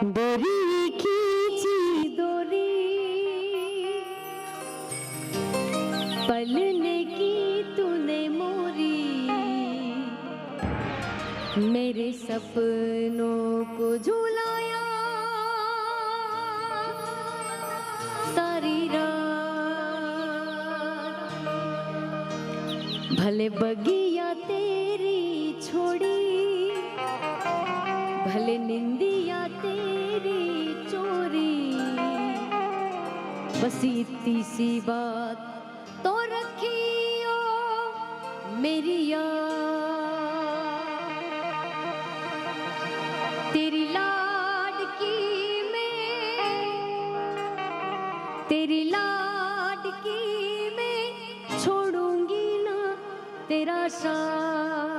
দড়ি खींची দড়ি पलने की तूने मोरी मेरे सपनों को झुलाया सारी रात भले बगिया तेरी छोड़ी भले निंदिया तेरी चोरी। बस इतनी सी बात तो रखियो मेरी याद। तेरी लाडकी में, तेरी लाडकी में छोड़ूँगी ना तेरा साथ।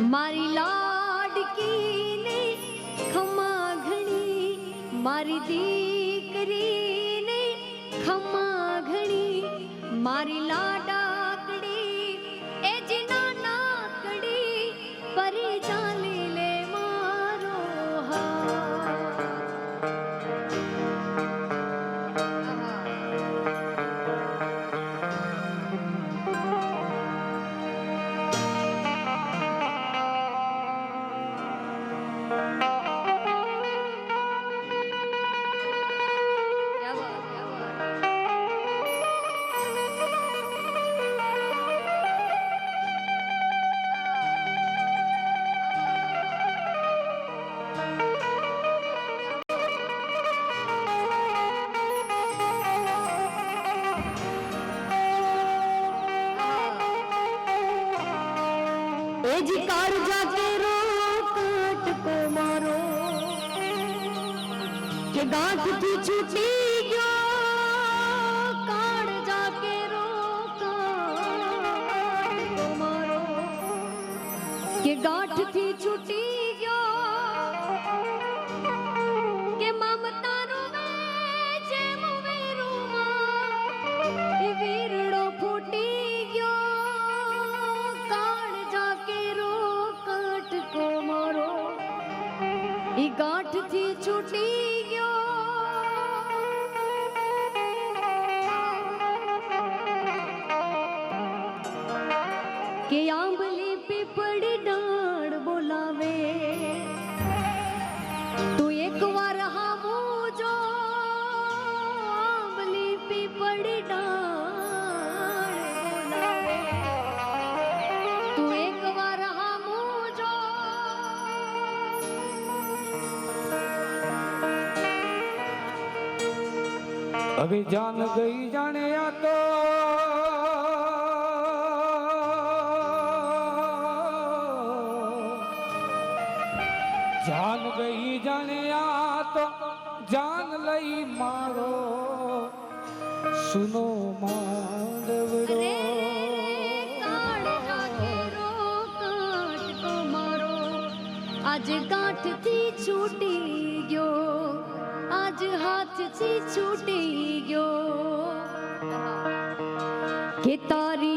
મારી લાડકીને ખમા ઘણી મારી દીકરીને ખમા ઘણી મારી લાડાકડી जी जाके रो काट को मारो। के गांठ की छुट्टी क्यों? कार जाके के गांठ की अभी जान गई जाने या तो। जान गई जाने या तो जान लई मारो। सुनो तो मारो। आज गांठ थी छूटी गयो। ગયો હાથથી છૂટી ગયો. કે તારી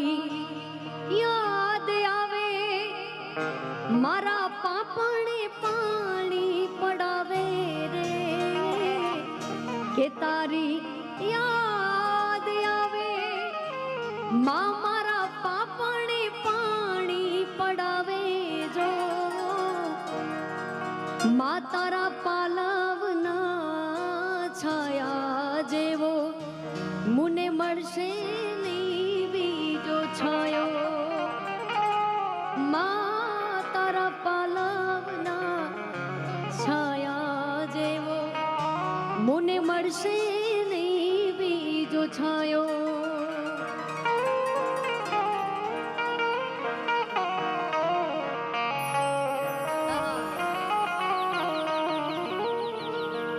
છાયા જેવો મુને મળશે નહીં બીજો છાયો માં તારા પાલવના છાયા જેવો મુને મળશે નહીં બીજો છાયો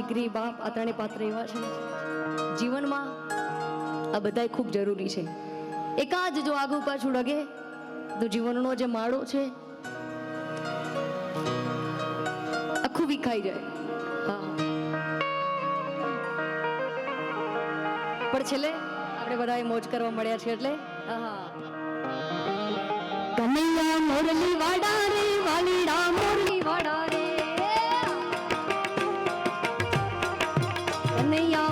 દીકરી બાપ આ ત્રણે પાત્ર એવા છે. જીવનમાં આ બધાય ખૂબ જરૂરી છે. એકાદ જો આગું પાછું ડગે તો જીવનનો જે માળો છે, આખું વિખાઈ જાય. પણ છેલ્લે આપણે બધાએ મોજ કરવા મળ્યા છે એટલે? હા. કનૈયા મોરલી વાડા રે, વાલીડા મોરલી மழையா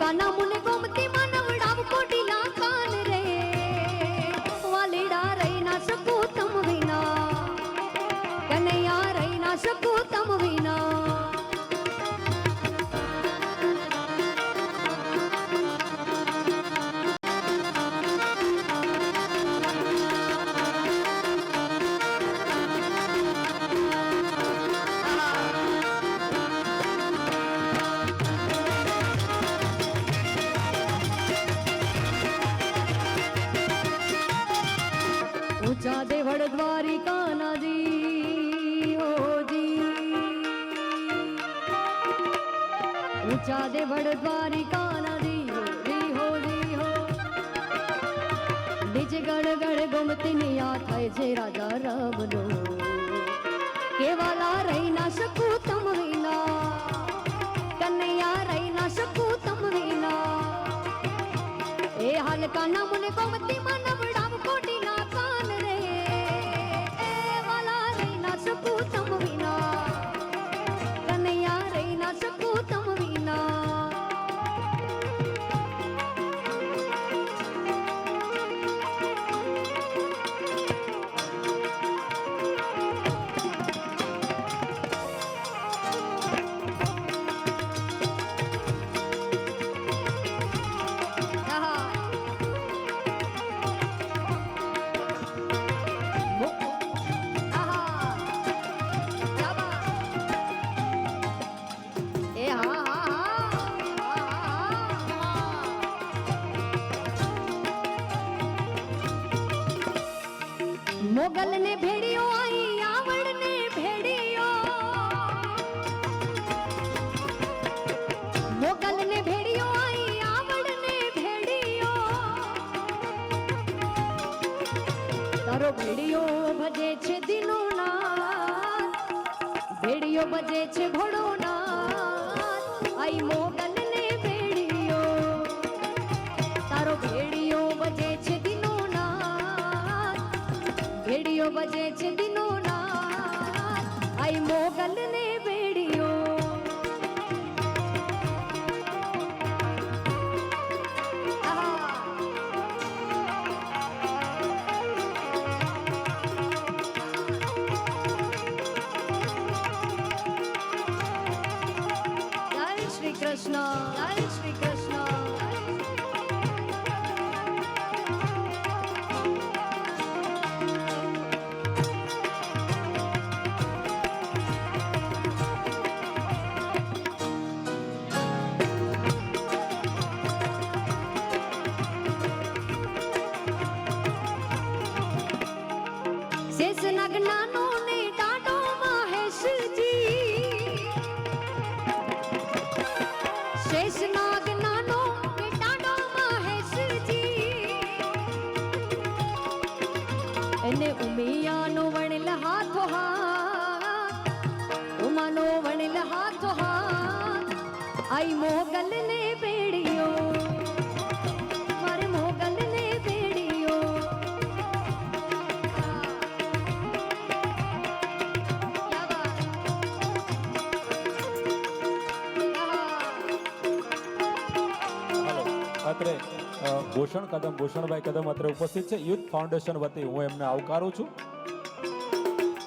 కనమున ગમતી આ થાય છે રાજા રામનો. કેવાલા રહી ના શકું તમ વિના? કનૈયા રહી ના શકું તમ વિના? એ હાલકાના મને ગોમતી માં મોગલ ને ભેડ્યો આઈ આવડ ને ભેડ્યો મોગલ ને ભેડ્યો આઈ આવડ ને ભેડ્યો તારો ભેડ્યો ભજે છે દિનો ના ભેડ્યો ભજે છે ભોળો ના આઈ મોગલ ભેડિયો ભજે છે દિનો નાથ આઈ મોગલ હાથો હાથ આઈ મોગલ ને પેડિયો મારે મોગલ અત્રે ભૂષણ કદમ, ભૂષણભાઈ કદમ અત્રે ઉપસ્થિત છે. યુથ ફાઉન્ડેશન વતી હું એમને આવકારું છું.